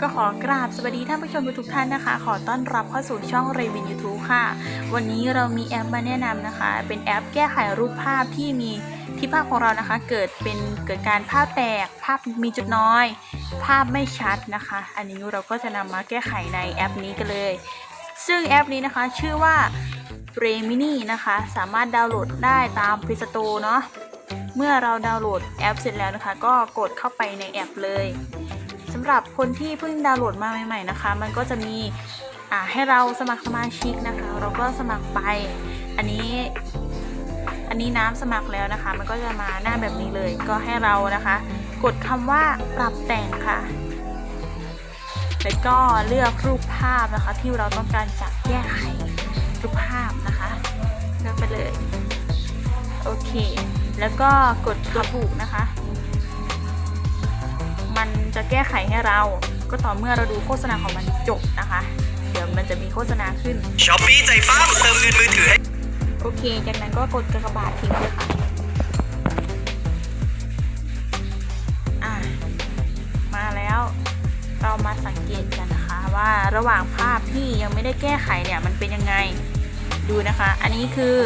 ก็ขอกราบสวัสดีท่านผู้ชมทุกท่านนะคะ ขอต้อนรับเข้าสู่ช่องเรวินยูทูบค่ะ วันนี้เรามีแอปมาแนะนำนะคะ เป็นแอปแก้ไขรูปภาพที่มีที่ภาพของเรานะคะ เกิดเป็นเกิดการภาพแตก ภาพมีจุดน้อย ภาพไม่ชัดนะคะ อันนี้เราก็จะนำมาแก้ไขในแอปนี้กันเลย ซึ่งแอปนี้นะคะชื่อว่า r e m i n i นะคะ สามารถดาวน์โหลดได้ตาม Play Store เนาะเมื่อเราดาวน์โหลดแอปเสร็จแล้วนะคะ ก็กดเข้าไปในแอปเลย สำหรับคนที่เพิ่งดาวน์โหลดมาใหม่ ๆนะคะ มันก็จะมีอ่าให้เราสมัครสมาชิกนะคะ เราก็สมัครไป อันนี้อันนี้น้ำสมัครแล้วนะคะ มันก็จะมาหน้าแบบนี้เลย ก็ให้เรานะคะ กดคำว่าปรับแต่งค่ะ แล้วก็เลือกรูปภาพนะคะ ที่เราต้องการจะแก้ไขรูปภาพนะคะเลือกไปเลย โอเค แล้วก็กดระบุนะคะ จะแก้ไขให้เรา ก็ต่อเมื่อเราดูโฆษณาของมันจบนะคะ เดี๋ยวมันจะมีโฆษณาขึ้นช้อปปี้ใจฟ้าเติมเงินมือถือให้โอเค จากนั้นก็กดกระบาดทิ้งเลยค่ะอะมาแล้วเรามาสังเกตกันนะคะว่าระหว่างภาพที่ยังไม่ได้แก้ไขเนี่ยมันเป็นยังไงดูนะคะ อันนี้คือ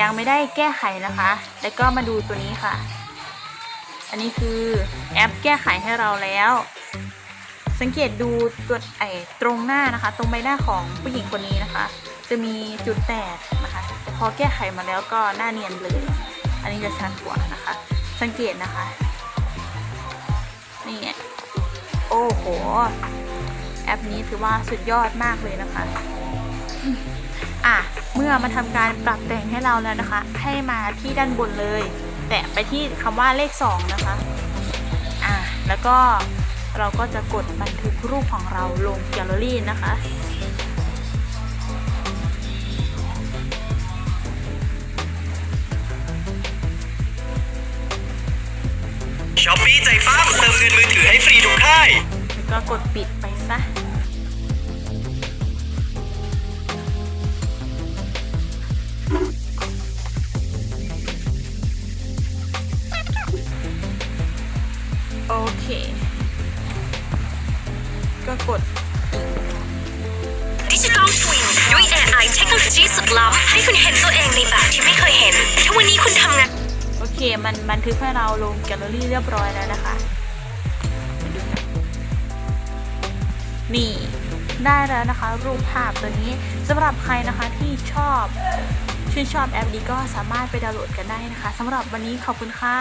ยังไม่ได้แก้ไขนะคะ แล้วก็มาดูตัวนี้ค่ะ อันนี้คือแอปแก้ไขให้เราแล้ว สังเกตดูตัวไอ้ตรงหน้านะคะ ตรงใบหน้าของผู้หญิงคนนี้นะคะ จะมีจุดแตกนะคะพอแก้ไขมาแล้วก็หน้าเนียนเลย อันนี้จะชัดกว่านะคะ สังเกตนะคะนี่โอ้โหแอปนี้ถือว่าสุดยอดมากเลยนะคะอะเมื่อมาทำการปรับแต่งให้เราแล้วนะคะ ให้มาที่ด้านบนเลย แตะไปที่คำว่าเลข 2 นะคะ อะแล้วก็เราก็จะกดบันทึกรูปของเราลงแกลเลอรี่นะคะ ช้อปปี้ใจฟ้าเติมเงินมือถือให้ฟรีทุกค่าย แล้วก็กดปิดไปซะ ก็กดดิจิตอลทวินด้วย AI เทคโนโลยีสุดล้ำให้คุณเห็นตัวเองในแบบที่ไม่เคยเห็น ถ้าวันนี้คุณทำงาน โอเค มันบันทึกให้เราลงแกลเลอรี่เรียบร้อยแล้วนะคะมาดูกันนี่ได้แล้วนะคะ รูปภาพตัวนี้สำหรับใครนะคะที่ชอบชื่นชอบแอปนี้ก็สามารถไปดาวน์โหลดกันได้นะคะสำหรับวันนี้ขอบคุณค่ะ